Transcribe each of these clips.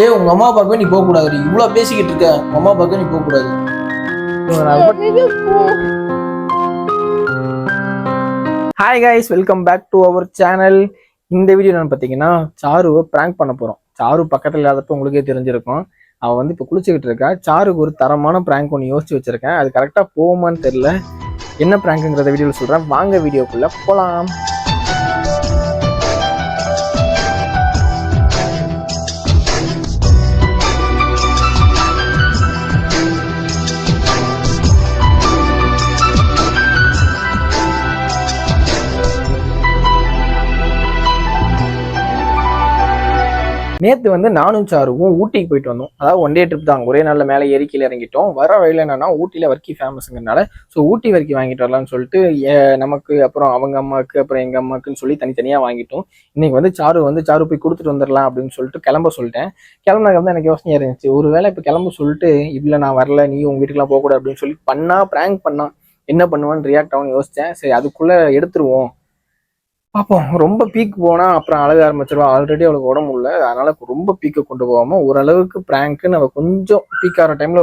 ஏய் உங்க அம்மா பார்க்கவே நீ போக கூடாது இவ்வளவு பேசிக்கிட்டு இருக்க. உங்க அம்மா பார்க்க நீ போக கூடாது hi guys welcome back to our channel இந்த வீடியோ நான் பார்த்தீங்கன்னா சாருவை ப்ராங்க் பண்ண போகிறோம் சாரு பக்கத்தில் இல்லாதப்ப உங்களுக்கே தெரிஞ்சிருக்கும். அவள் வந்து இப்போ குளிச்சுக்கிட்டு இருக்கா. சாருக்கு ஒரு தரமான ப்ராங்க் ஒன்று யோசிச்சு வச்சிருக்கேன். அது கரெக்டாக போகுமான்னு தெரில என்ன ப்ராங்க்குங்கிறத வீடியோவில் சொல்கிறேன் வாங்க வீடியோக்குள்ளே போகலாம் நேற்று வந்து நானும் சாருவும் ஊட்டிக்கு போயிட்டு வந்தோம். அதாவது ஒன் டே ட்ரிப் தான். ஒரே நாளில் மேலே ஏறி இறங்கிட்டோம். வர வழியில் என்னன்னா ஊட்டியில் வர்க்கி ஃபேமஸுங்கிறனால ஸோ ஊட்டி வர்க்கி வாங்கிட்டு வரலாம்னு சொல்லிட்டு நமக்கு அப்புறம் அவங்க அம்மாவுக்கு அப்புறம் எங்கள் அம்மாவுக்குன்னு சொல்லி தனித்தனியாக வாங்கிட்டோம். இன்னைக்கு வந்து சாரு வந்து சாரு போய் கொடுத்துட்டு வந்துடலாம் அப்படின்னு சொல்லிட்டு கிளம்ப சொல்லிட்டேன். கிளம்புனதுக்கு வந்து எனக்கு யோசனையாக இருந்துச்சு. ஒருவேளை இப்போ கிளம்ப சொல்லிட்டு இல்லை நான் வரல. நீ உங்கள் வீட்டுக்குலாம் போகக்கூடாது. அப்படின்னு சொல்லி பண்ணா ப்ராங்க் பண்ணா என்ன பண்ணுவான்னு ரியாக்ட் ஆகும்னு யோசித்தேன் சரி அதுக்குள்ளே எடுத்துருவோம். பார்ப்போம் ரொம்ப பீக் போனால் அப்புறம் அழக ஆரம்பிச்சிருவா. ஆல்ரெடி அவளுக்கு உடம்பு இல்லை. அதனால ரொம்ப பீக்கை கொண்டு போகாமல் ஓரளவுக்கு ப்ராங்க்கு நம்ம கொஞ்சம் பீக் ஆகிற டைமில்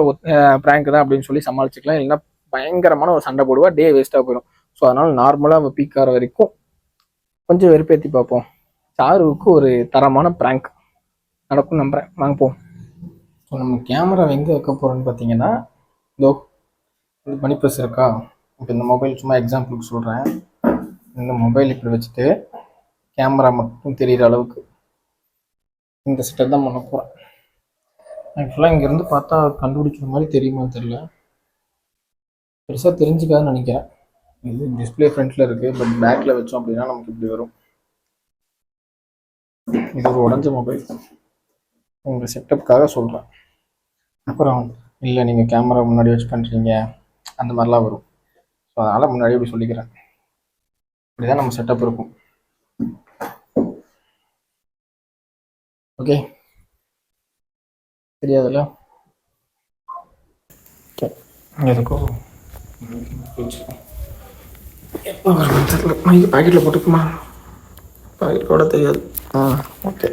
ப்ராங்க் தான் அப்படின்னு சொல்லி சமாளிச்சுக்கலாம். இல்லைன்னா பயங்கரமான ஒரு சண்டை போடுவா. டே வேஸ்ட்டாக போயிடும். ஸோ அதனால நார்மலாக நம்ம பீக் ஆகிற வரைக்கும் கொஞ்சம் வெறுப்பேற்றி பார்ப்போம் சாருவுக்கு ஒரு தரமான ப்ராங்க் நடக்கும் நம்புறேன். வாங்க போம் ஸோ நம்ம கேமரா எங்கே வைக்க போகிறோம்னு பார்த்தீங்கன்னா இதோ இது மணி இருக்கா? இப்போ இந்த மொபைல் சும்மா எக்ஸாம்பிளுக்கு சொல்கிறேன் இந்த மொபைல் இப்படி வச்சுட்டு கேமரா மட்டும் தெரியிற அளவுக்கு இந்த செட்டப் தான் பண்ண போகிறேன் ஆக்சுவலாக இங்கேருந்து பார்த்தா கண்டுபிடிக்கிற மாதிரி தெரியுமான்னு தெரியல. பெருசாக தெரிஞ்சுக்காதுன்னு நினைக்கிறேன். இது டிஸ்பிளே ஃப்ரண்ட்டில் இருக்குது பட் பேக்கில் வச்சோம் அப்படின்னா நமக்கு இப்படி வரும். இது ஒரு உடஞ்ச மொபைல் உங்கள் செட்டப்புக்காக சொல்கிறேன் அப்புறம் இல்லை நீங்கள் கேமரா முன்னாடி வச்சு பண்ணுறீங்க அந்த மாதிரிலாம் வரும். ஸோ அதனால் முன்னாடியே இப்படி சொல்லிக்கிறேன். இப்படிதான் நம்ம செட்டப் இருக்கும். ஓகே தெரியாதுல்ல? ஓகே எதுக்கோ? எப்போ தெரியல. பாக்கெட்டில் போட்டுக்குமா? பாக்கெட் கூட தெரியாது. ஆ ஓகே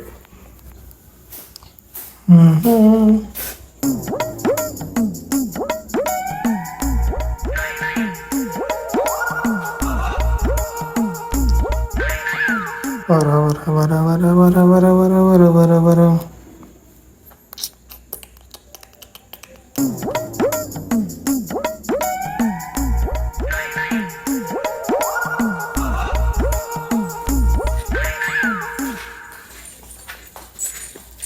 ம். வர வர வர வர வர வர வர வர வர வர.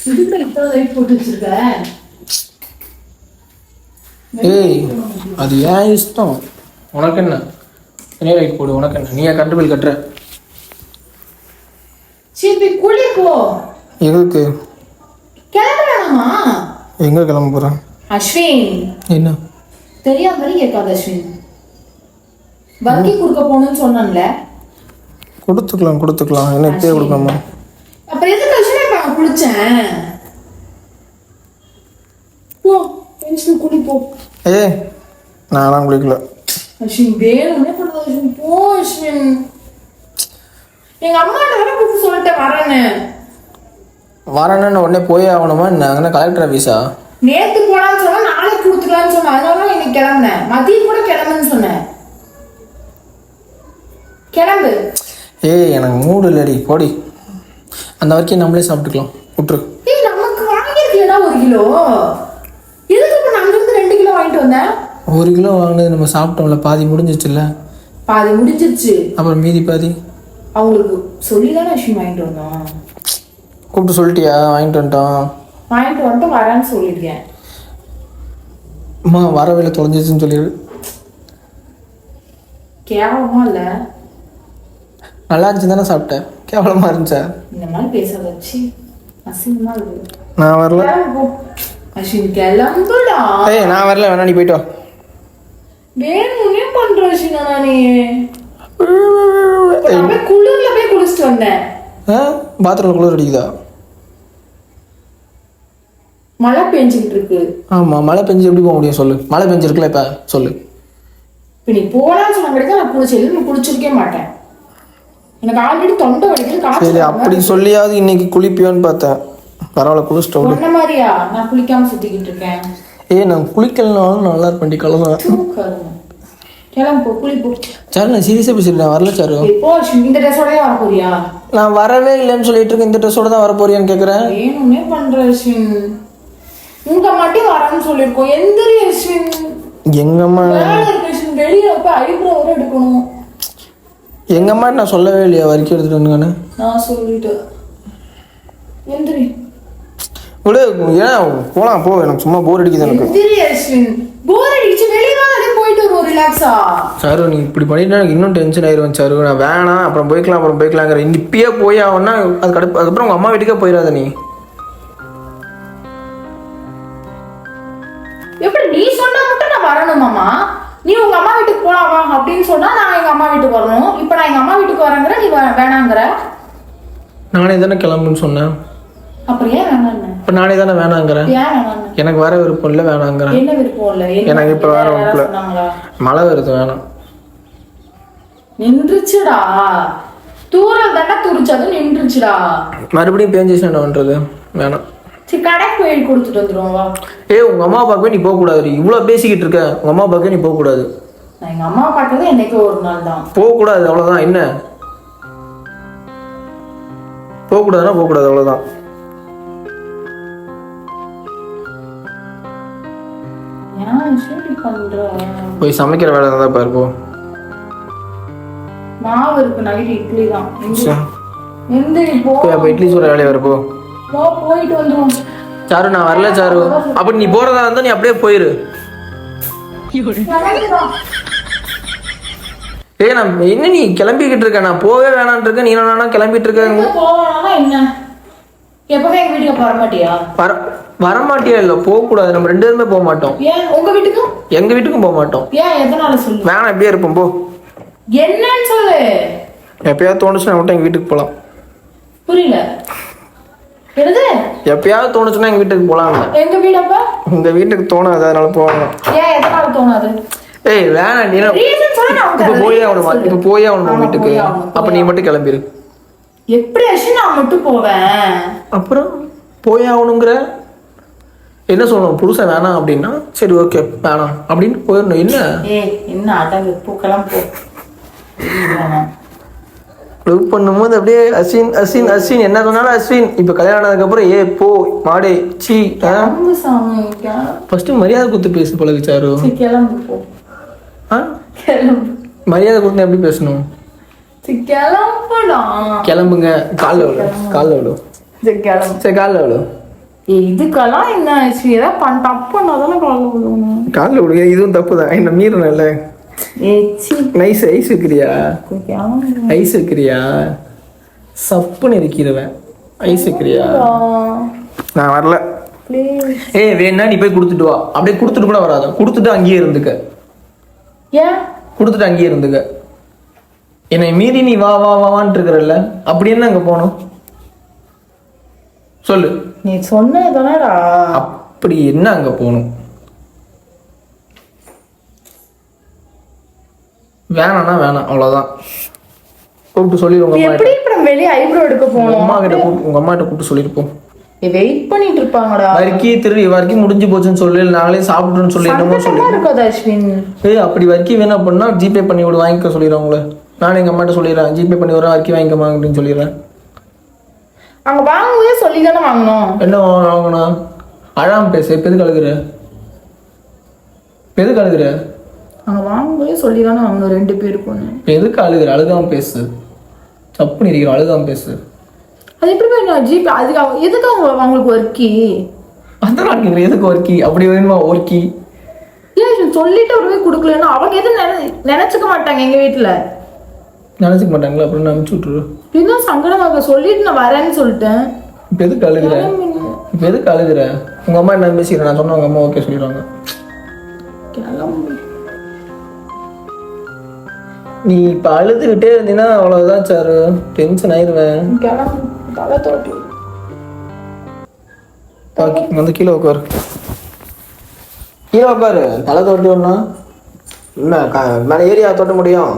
இதுக்கு இத்தனை லைட் போட்டு வச்சிருக்க? ஏய் அது ஏன் இஷ்டம் உனக்கு என்ன? தனியாக லைட் போடு உனக்கு என்ன? நீயா கரண்ட் பில் கட்டுற? சரி போய் குளி போ. எதுக்கு? கிளம்ப வேணாமா எங்கே கிளம்ப போகிறேன் அஸ்வின். என்ன? தெரியாத மாதிரி கேட்காத அஸ்வின். வங்கி கொடுக்க போகணும்னு சொன்னேன்ல. கொடுத்துக்கலாம் கொடுத்துக்கலாம். என்ன இப்பயே கொடுக்காம. அப்புறம் எதுக்கு அஸ்வின் நான் குளிச்சேன் போ பென்ஷன் குளி போ. ஏய் நான்லாம் குளிக்கல. அஸ்வின் வேணும்னே பண்ணுறது அஸ்வின். போ அஸ்வின். எங்க அம்மாட்ட கூப்பிட்டு சொல்லிட்டேன் வரேன்னு. வரேன்னு உடனே போயே ஆகணுமா அங்கே கலெக்டர் ஆஃபீஸா நேத்து போலான்னு சொன்னா நாளைக்கு கொடுத்துக்கலாம்னு சொன்னேன் அதனால தான் இன்னைக்கு கிளம்புனேன். மதியம் கூட கிளம்புன்னு சொன்னேன். கிளம்பு. ஏய் எனக்கு மூடு இல்லடி போடி. அந்த வரைக்கும் நம்மளே சாப்பிட்டுக்கலாம். விட்ரு ஏய் நமக்கு வாங்கியிருக்கலடா ஒரு கிலோ. எதுக்கு இப்ப நான் அங்கிருந்து ரெண்டு கிலோ வாங்கிட்டு வந்தேன்? ஒரு கிலோ வாங்கினது நம்ம சாப்பிட்டோம்ல பாதி முடிஞ்சிச்சுல்ல பாதி முடிஞ்சிருச்சு. அப்புறம் மீதி பாதி? அவங்களுக்கு சொல்லி தானே அஸ்வின் வாங்கிட்டு வந்தோம். கூப்பிட்டு சொல்லிட்டியா? வாங்கிட்டு வந்துட்டோம். வாங்கிட்டு வந்துட்டு வரேன்னு சொல்லியிருக்கேன். அம்மா வர வேலை தொலைஞ்சிச்சுன்னு சொல்லிடு கேவலமா இல்ல. நல்லா இருந்துச்சு தானே சாப்பிட்டேன். கேவலமாக இருந்துச்சா? இந்த மாதிரி பேசாத வச்சு அசிங்கமா இருக்கு. நான் வரல. அஸ்வின் கிளம்புடா. ஏய் நான் வரல. வேணா நீ போயிட்டு வா. வேணும்னே பண்ற அஸ்வினா நானே. குளிர்ல போய் குளிச்சுட்டு வந்தேன். ஆ? பாத்ரூம் குளிர் அடிக்குதா? மழை பெஞ்சுக்கிட்டு இருக்கு. ஆமாம் மழை பெஞ்சு எப்படி போக முடியும் சொல்லு. மழை பெஞ்சிருக்குல்ல இப்போ சொல்லு. இப்ப நீ போலான்னு சொன்ன நான் குளிச்சது நான் குளிச்சிருக்கே மாட்டேன். எனக்கு ஆல்ரெடி தொண்டை வலிக்குது சரி காய்ச்சல் அப்படி சொல்லியாவது இன்னைக்கு குளிப்பியோன்னு பார்த்தேன். பரவாயில்ல குளிச்சிட்டு சொன்ன மாதிரியா? நான் குளிக்காம சுத்திக்கிட்டு இருக்கேன். ஏய் நான் குளிக்கலனாலும் நல்லா இருப்பேன் கருமம். கிளம்பு போ, குளி போ. சார் நான் சீரியஸாக பேசிட்டு நான் வரல சாரு. இந்த ட்ரெஸ்ஸோடய வர போறியா? நான் வரவே இல்லைன்னு சொல்லிட்டு இருக்கேன் இந்த ட்ரெஸ்ஸோட தான் வர போறியான்னு கேட்குறேன் மட்டும் வரேன்னு எங்கம்மா வெளியே போய் எடுக்கணும். எங்கம்மா நான் சொல்லவே இல்லையா வரைக்கும் எடுத்துட்டு வந்துங்கன்னு நான் சொல்லிட்டு. எந்திரி. விடு ஏன் போலாம் போ எனக்கு சும்மா போர் அடிக்குது எனக்கு. போர் அடிச்சு வெளியே தான் அப்படியே போயிட்டு வருவோம் ரிலாக்ஸா சாரு நீ இப்படி பண்ணிட்டா எனக்கு இன்னும் டென்ஷன் ஆயிடுவேன் சாரு. நான் வேணாம் அப்புறம் போய்க்கலாம் அப்புறம் போய்க்கலாங்கிற. இப்பயே போய் ஆகும்னா அது கடுப்பு அதுக்கப்புறம் உங்க அம்மா வீட்டுக்கே போயிடாத நீ. எப்படி நீ சொன்னா மட்டும் நான் வரணுமாமா நீ உங்க அம்மா வீட்டுக்கு போலாம் அப்படின்னு சொன்னா நான் எங்க அம்மா வீட்டுக்கு வரணும். இப்ப நான் எங்க அம்மா வீட்டுக்கு வரேங்கிற நீ வேணாங்கிற? நானே தானே கிளம்புன்னு சொன்னேன். அப்புறம் ஏன் வேணான்னு இப்போ நானே தானே வேணாங்கிறேன்? எனக்கு வர விருப்பம் இல்லை வேணாங்கிறேன். எனக்கு இப்ப வேற. சொன்னாங்களா? மழை வருது வேணாம். நின்றுச்சுடா. தூரம் தானே துரிச்சு அது நின்றுச்சுடா. மறுபடியும் பேஞ்சிச்சு என்ன பண்றது? வேணாம். சரி கடைக்கு போய் கொடுத்துட்டு வந்துருவோம் வா. ஏய் உங்க அம்மா பார்க்கவே நீ போகக்கூடாது இவ்வளோ பேசிக்கிட்டு இருக்க. உங்க அம்மா பார்க்கவே நீ போகக்கூடாது. நான் எங்க அம்மா பார்த்தது என்னைக்கோ ஒரு நாள் தான். போகக்கூடாது அவ்வளோதான் என்ன? போகக்கூடாதுன்னா போகக்கூடாது அவ்வளோதான் ஏன் சரி போய் சமைக்கிற வேலை தான் பாரு போ. மாவு இருக்கு நைட் இட்லி தான். எந்திரி. போ. போய் அப்போ இட்லி சுடுற வேலையை வர போ. போ போயிட்டு வந்துருவோம். சாரு நான் வரல சாரு. அப்படி நீ போறதா இருந்தா நீ அப்படியே போயிரு. ஏய் நான் என்ன நீ கிளம்பிக்கிட்டு இருக்க? நான் போவே வேணான்னு இருக்க நீ வேணா கிளம்பிட்டு இருக்க போவானா என்ன? எப்பவுமே எங்க வீட்டுக்கு வர மாட்டியா? வர வரமாட்டியா இல்லை? போகக்கூடாது. நம்ம ரெண்டு பேருமே போக மாட்டோம் ஏன்? உங்க வீட்டுக்கும்? எங்க வீட்டுக்கும் போக மாட்டோம் ஏன்? எதனால சொல்லு? வேணாம் இப்படியே இருப்போம். போ. என்னன்னு சொல்லு. எப்பயாவது தோணுச்சுன்னா மட்டும் எங்க வீட்டுக்கு போகலாம் புரியல. என்னது? எப்பயாவது தோணுச்சுன்னா எங்க வீட்டுக்கு போகலாம் எங்க வீடு அப்ப உங்க வீட்டுக்கு தோணாது அதனால போவாங்க ஏன்? எதனால தோணாது? ஏய் வேணாம் நீ இப்ப போயே ஆகணுமா. இப்ப போயே ஆகணுமா வீட்டுக்கு? அப்ப நீ மட்டும் கிளம்பிரு. எப்படி நான் மட்டும் போவேன். அப்புறம்? போயே ஆகணுங்கிற? என்ன சொல்லணும் புருஷன் வேணாம் அப்படின்னா சரி ஓகே வேணாம். அப்படின்னு போயிடணும். என்ன? என்ன அடங்கு பூக்கெல்லாம் போ. லவ் பண்ணும்போது அப்படியே அஸ்வின் அஸ்வின் அஸ்வின் என்ன சொன்னாலும் அஸ்வின். இப்ப கல்யாணம் ஆனதுக்கு அப்புறம் ஏ போ மாடே சி. ஃபர்ஸ்ட் மரியாதை கொடுத்து பேசு பழகு சாரு கிளம்பு ஆ? மரியாதை கொடுத்து எப்படி பேசணும்? கிளம்புடா. கிளம்புங்க. காலில் விழு. காலில் விழு. சரி காலில் விழு. ஏய், இதுக்கெல்லாம் என்ன ஏதாவது பண்ண தப்பு பண்ணாதானே காலைல விழுவணும் காலில் விடுங்க இதுவும் தப்பு தான் என்ன மீறணும்ல? நைஸ் ஐஸ் வைக்கிறியா? ஐஸ் வைக்கிறியா? சப்புன்னு இருக்கிறவன் ஐஸ் வைக்கிறியா? நான் வரல. ஏய் வேணா நீ போய் கொடுத்துட்டு வா. அப்படியே கொடுத்துட்டு கூட வராத. கொடுத்துட்டு அங்கேயே இருந்துக்க. ஏன்? கொடுத்துட்டு அங்கேயே இருந்துக்க. என்னை மீறி நீ வா வா வா வான்ட்டு இருக்கிறல்ல. அப்படி என்ன அங்க போகணும்? சொல்லு. நீ சொன்னதானடா அப்படி என்ன அங்க போகணும் வேணாம்னா வேணாம் அவ்வளவுதான். கூப்பிட்டு சொல்லி உங்க அம்மா எப்படி இப்ப நம்ம வெளியே ஐப்ரோ எடுக்க போனோம் அம்மா கிட்ட கூப்பிட்டு உங்க அம்மா கிட்ட கூப்பிட்டு சொல்லிருப்போம் வெயிட் பண்ணிட்டு இருப்பாங்கடா. வர்க்கி திரு வர்க்கி முடிஞ்சு போச்சுன்னு சொல்லி நாங்களே சாப்பிட்டோம்னு சொல்லி என்னமோ சொல்லி. இருக்காது அஸ்வின் ஏய் அப்படி வர்க்கி வேணா பண்ணா ஜிபே பண்ணி விடு வாங்கிக்க சொல்லிடுறேன் உங்களை. நான் எங்க அம்மாட்ட சொல்லிடுறேன் ஜிபே பண்ணி வரேன் வர்க்கி வாங்கிக்கமா அப்படின்னு சொல்லிடுறேன். அங்க வாங்கும்போதே சொல்லி தானே வாங்கணும். என்ன வாங்க- வாங்கணும்? அழாம பேசு இப்ப எதுக்கு அழுகுற இப்ப எதுக்கு அழுகுற அங்க வாங்கும்போதே சொல்லி தானே வாங்கணும் ரெண்டு பேருக்கும் இப்ப எதுக்கு அழுகுற? அழுகாம பேசு. தப்பு இருக்கிற அழுகாம பேசு. அது எப்படி போய் ஜிபே அதுக்கு அவங்க- எதுக்கு அவங்க அவங்களுக்கு ஒர்க்கி அதான் நான் கேட்குறேன் எதுக்கு ஒர்க்கி அப்படி வேணுமா ஒர்க்கி ஏன் சொல்லிட்டு ஒரு போய் கொடுக்கலன்னா அவங்க எதுவும் நினை நினைச்சுக்க மாட்டாங்க எங்க வீட்டுல. நினைச்சுக்க மாட்டாங்களா? அப்புறம் நான் அனுப்பிச்சு விட்டுரு. இன்னும் சங்கடமாக சொல்லிட்டு நான் வரேன்னு சொல்லிட்டேன். இப்ப எதுக்கு அழுகுற? இப்ப எதுக்கு அழுகுற? உங்க அம்மா என்ன பேசிக்கிறேன் நான் சொன்னா உங்க அம்மா ஓகே சொல்லிடுவாங்க. கிளம்பு. நீ இப்ப அழுதுகிட்டே இருந்தீங்கன்னா அவ்வளவுதான் சாரு. டென்ஷன் தோட்டி. ஓகே வந்து கீழே உட்காரு கீழே உட்காரு தலை தொட்டி ஒண்ணா என்ன மேலே ஏரியா தொட்ட முடியும்.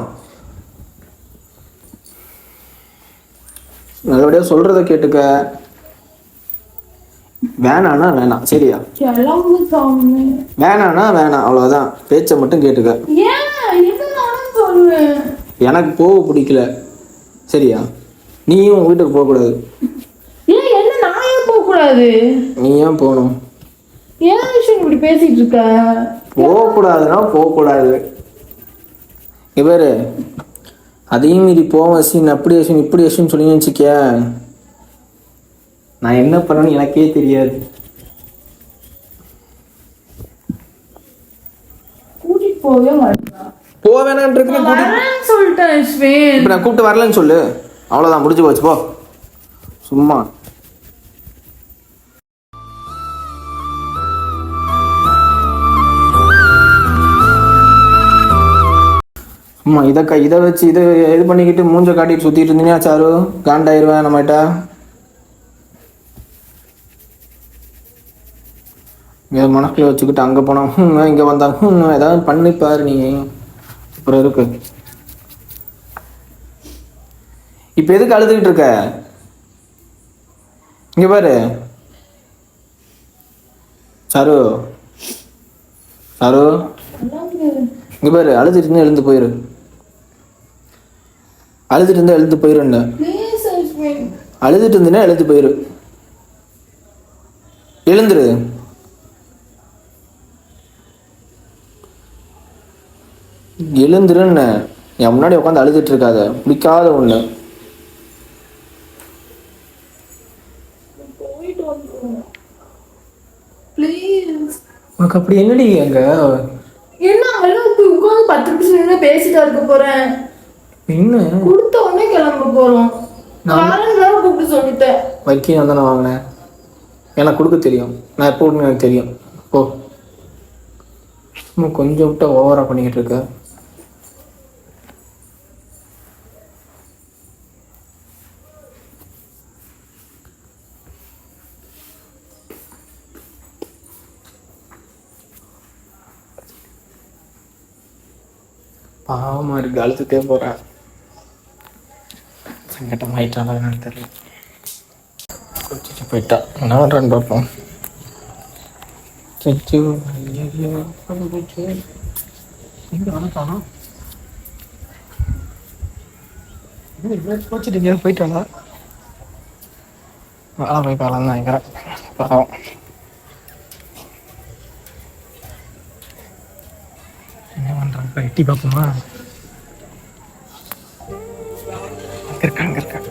நல்லபடியாக சொல்கிறத கேட்டுக்க. வேணான்னா வேணாம். சரியா? வேணான்னா வேணாம். அவ்வளோதான் பேச்சை மட்டும் கேட்டுக்க. எனக்கு போக பிடிக்கல. சரியா? நீயும் உன் வீட்டுக்கு போகக்கூடாது. ஏன்? என்ன? நான் ஏன் போக கூடாது நீ ஏன் போகணும்? ஏன் விஷயம் இப்படி பேசிட்டு இருக்க? போகக்கூடாதுன்னா போகக்கூடாது. இவர் அதையும் மீறி போவ சீன் அப்படி அசின் இப்படி அசின்னு சொல்லி வச்சுக்க நான் என்ன பண்ணேன்னு எனக்கே தெரியாது. கூட்டிட்டு போகவே மாட்டேன் போக சொல்லிட்டேன் நான் கூப்பிட்டு வரலன்னு சொல்லு. அவ்வளோதான் முடிஞ்சு போச்சு போ. சும்மா. ஆமா இதை க இதை வச்சு இதை இது பண்ணிக்கிட்டு மூஞ்ச காட்டிட்டு சுற்றிட்டு இருந்தீங்கன்னா சாரு? காண்டாயிருவேன் நம்மகிட்ட. இங்கே மனசுல வச்சுக்கிட்டு அங்கே போனோம் இங்கே வந்தாங்க ஏதாவது பண்ணி பாரு நீ. அப்புறம் இருக்கு. இப்போ எதுக்கு அழுதுகிட்டு இருக்க? இங்க பாரு. சாரு. சாரு. இங்க பாரு அழுதுட்டு எழுந்து போயிரு. அழுதுட்டு இருந்தா ப்ளீஸ் அஸ்வின் அழுதுட்டு இருந்தீங்கன்னா எழுந்து போயிரு. எழுந்துரு. எழுந்துருன்னு என் முன்னாடி உட்காந்து அழுதுட்டு இருக்காத. பிடிக்காத ஒண்ணு உனக்கு அப்படி என்னடி அங்க? என்ன போய் உட்காந்து பத்து நிமிஷம் பேசிட்டா இருக்க போறேன்? என்ன கொடுத்த உடனே கிளம்ப போறோம். கூப்பிட்டு சொல்லிட்டேன். வரைக்கும் நான் தானே வாங்கினேன். எனக்கு கொடுக்க தெரியும். நான் எப்போ எனக்கு தெரியும். ஓ சும்மா கொஞ்சம் விட்டா ஓவரா பண்ணிக்கிட்டு இருக்க. பாவமா இருக்கு அழுத்துட்டே போறேன். சங்கடம் ஆயிட்டாலும் என்னன்னு தெரியல. குடிச்சிட்டு போயிட்டா. என்ன பண்ணுறான்னு பார்ப்போம். போச்சு. வந்துட்டானா? கோச்சிட்டு எங்கேயாவது போயிட்டாளா வேலை போய் பாலம் தான் நினைக்கிறேன். பாவம் என்ன பண்ணுறாங்க எட்டி பார்ப்போமா? இருக்காங்க இருக்காங்க.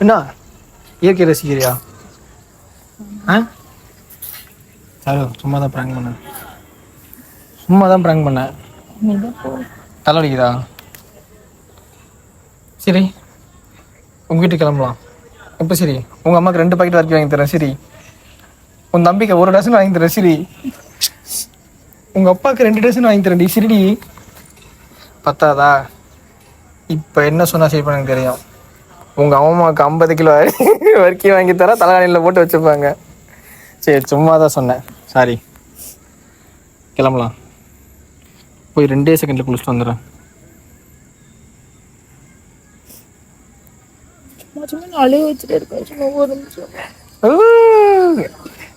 என்ன? இயற்கை ரசிக்கிறியா ஆ? சாரு சும்மா தான் ப்ராங்க் பண்ணேன் சும்மா தான் ப்ராங்க் பண்ணேன் தலைவலிக்குதா சரி உங்கள் வீட்டுக்கு கிளம்பலாம். இப்போ சரி உங்கள் அம்மாவுக்கு ரெண்டு பாக்கெட் வரைக்கும் வாங்கி தரேன் சரி. உன் தம்பிக்கு ஒரு டசன் வாங்கி தரேன் சரி. உங்கள் அப்பாவுக்கு ரெண்டு டசன் வாங்கி தரேன்டி சரிடி. பத்தாதா? இப்போ என்ன சொன்னால் சரி பண்ண தெரியும். உங்கள் அம்மாவுக்கு ஐம்பது கிலோ வரைக்கும் வாங்கி தர தலைகாணியில் போட்டு வச்சுப்பாங்க. சரி சும்மா தான் சொன்னேன். சாரி கிளம்பலாம். போய் ரெண்டே செகண்டில் குளிச்சுட்டு வந்துடுறேன். சும்மா நான் அழுக வச்சுட்டு இருக்கேன். சும்மா ஒரு நிமிஷம்.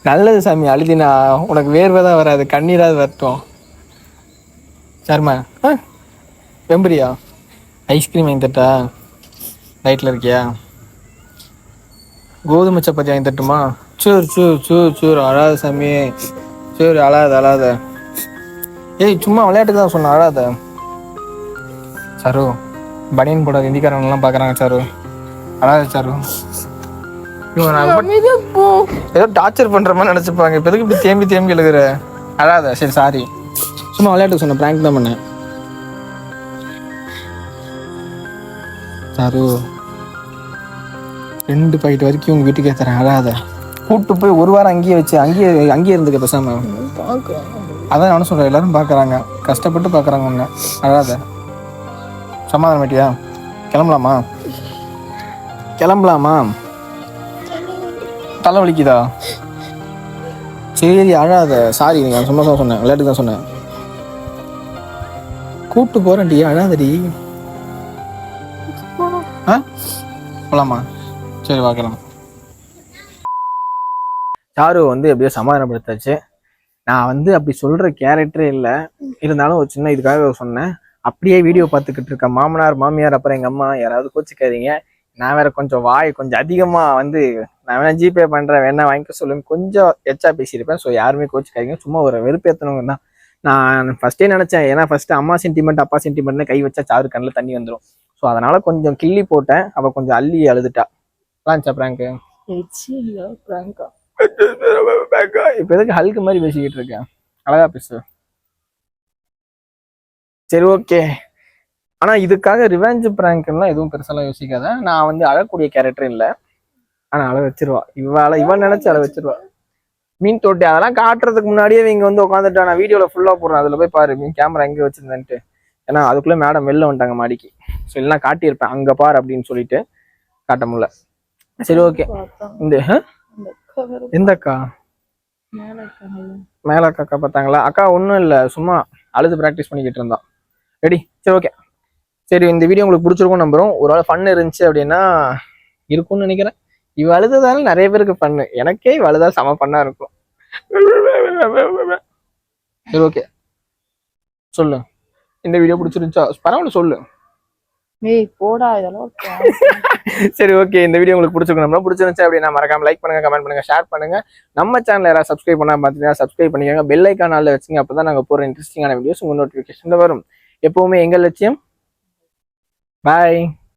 நல்லது சாமி அழுதினா உனக்கு வேர்வை தான் வராது கண்ணீராது வரட்டும். சர்மா ஆ வெம்பரியா? ஐஸ்கிரீம் வாங்கி தட்டா? நைட்டில் இருக்கியா? கோதுமை சப்பாத்தி வாங்கி தட்டுமா? சூர் சூர் சூர் சூர் அழாத சாமி. சூர் அழாத அழாத. ஏய் சும்மா விளையாட்டுக்கு தான் சொன்னேன் அழாத. சரு பனியன் போட ஹிந்திக்காரங்களாம் பார்க்குறாங்க சாரு. ரொம்ப ஏதோ டார்ச்சர் பண்ற மாதிரி நினைச்சுப்பாங்க. இப்ப எதுக்கு இப்படி தேம்பி தேம்பி எழுதுற? அழாத சரி சாரி சும்மா விளையாட்டு சொன்னேன் பிராங்க் தான் பண்ணேன். சாரு ரெண்டு பாக்கெட் வரைக்கும் உங்க வீட்டுக்கே தரேன் அழாத. கூட்டு போய் ஒரு வாரம் அங்கேயே வச்சு அங்கேயே அங்கேயே இருந்துக்க பேசாம. அதான் நானும் சொல்றேன் எல்லாரும் பார்க்கறாங்க கஷ்டப்பட்டு பார்க்கறாங்க உன்னை. அழாத. சமாதானம் மாட்டியா கிளம்பலாமா? கிளம்பலாமா? தலை வலிக்குதா? சரி அழாத. சாரி நீங்கள் சும்மா தான் சொன்னேன் விளையாட்டு தான் சொன்னேன். கூப்பிட்டு போறேன்டி அழாதடி. ஆ? போலாமா? சரி பார்க்கலாம் சாரு வந்து எப்படியோ சமாதானப்படுத்தாச்சு. நான் வந்து அப்படி சொல்ற கேரக்டரே இல்லை. இருந்தாலும் ஒரு சின்ன இதுக்காக சொன்னேன். அப்படியே வீடியோ பார்த்துக்கிட்டு இருக்க மாமனார் மாமியார் அப்புறம் எங்க அம்மா யாராவது கோச்சிக்காதீங்க. நான் வேற கொஞ்சம் வாய் கொஞ்சம் அதிகமா வந்து நான் வேணா ஜிபே பண்றேன் வேணா வாங்கிக்க சொல்லுங்க கொஞ்சம் எச்சா பேசியிருப்பேன் ஸோ யாருமே கோச்சிக்காதீங்க. சும்மா ஒரு வெறுப்பேற்றணுங்க தான். நான் ஃபர்ஸ்டே நினைச்சேன். ஏன்னா ஃபர்ஸ்ட் அம்மா சென்டிமெண்ட் அப்பா சென்டிமெண்ட்னு கை வச்சா சாரு கண்ணில் தண்ணி வந்துடும் ஸோ அதனால கொஞ்சம் கிள்ளி போட்டேன். அவ கொஞ்சம் அள்ளி அழுதுட்டா. லான்ச்சா பிராங்க்? இப்போ எதுக்கு ஹல்க் மாதிரி பேசிக்கிட்டு இருக்கேன் அழகா பேசு. சரி ஓகே ஆனால் இதுக்காக ரிவெஞ்ச் பிராங்க்லாம் எதுவும் பெருசாலாம் யோசிக்காத. நான் வந்து அழக்கூடிய கேரக்டர் இல்லை. ஆனால் அழ வச்சிருவா. இவாள இவன் நினைச்சு அழ வச்சிருவா. மீன் தொட்டி அதெல்லாம் காட்டுறதுக்கு முன்னாடியே இங்கே வந்து உட்காந்துட்டா நான் வீடியோவில் ஃபுல்லாக போடுறேன். அதில் போய் பாரு மீன் கேமரா எங்கே வச்சிருந்தேன்ட்டு. ஏன்னா அதுக்குள்ளே மேடம் வெளில வந்துட்டாங்க மாடிக்கு. ஸோ இல்லைன்னா காட்டியிருப்பேன். அங்கே பாரு அப்படின்னு சொல்லிட்டு காட்ட முடியல. சரி ஓகே இந்த எந்த அக்கா? மேல அக்கா அக்கா பார்த்தாங்களா? அக்கா ஒன்றும் இல்லை. சும்மா அழுது ப்ராக்டிஸ் பண்ணிக்கிட்டு இருந்தான் ரெடி சரி ஓகே சரி இந்த வீடியோ உங்களுக்கு பிடிச்சிருக்கும் நம்புறோம். ஒரு வேளை ஃபன் இருந்துச்சு அப்படின்னா இருக்கும்னு நினைக்கிறேன். இவ அழுததால நிறைய பேருக்கு ஃபன்னு எனக்கே இவ அழுதா செம பண்ணா இருக்கும். சரி ஓகே சொல்லு. இந்த வீடியோ பிடிச்சிருந்துச்சா? பரவாயில்ல சொல்லு. ஏய் போடா இதெல்லாம் சரி ஓகே இந்த வீடியோ உங்களுக்கு பிடிச்சிருக்கணும் பிடிச்சிருந்துச்சு அப்படின்னா மறக்காம லைக் பண்ணுங்க கமெண்ட் பண்ணுங்க ஷேர் பண்ணுங்க. நம்ம சேனல் யாராவது சப்ஸ்கிரைப் பண்ணா பார்த்தீங்கன்னா சப்ஸ்கிரைப் பண்ணிக்கோங்க. பெல் ஐக்கான் ஆல்ல வச்சுங்க அப்பதான் நாங்க போற இன்ட்ரெஸ்டிங்கான வீடியோஸ் உங்க நோட்டிஃபிகேஷன்ல வரும். எப்பவுமே எங்க லட்சியம்? பாய்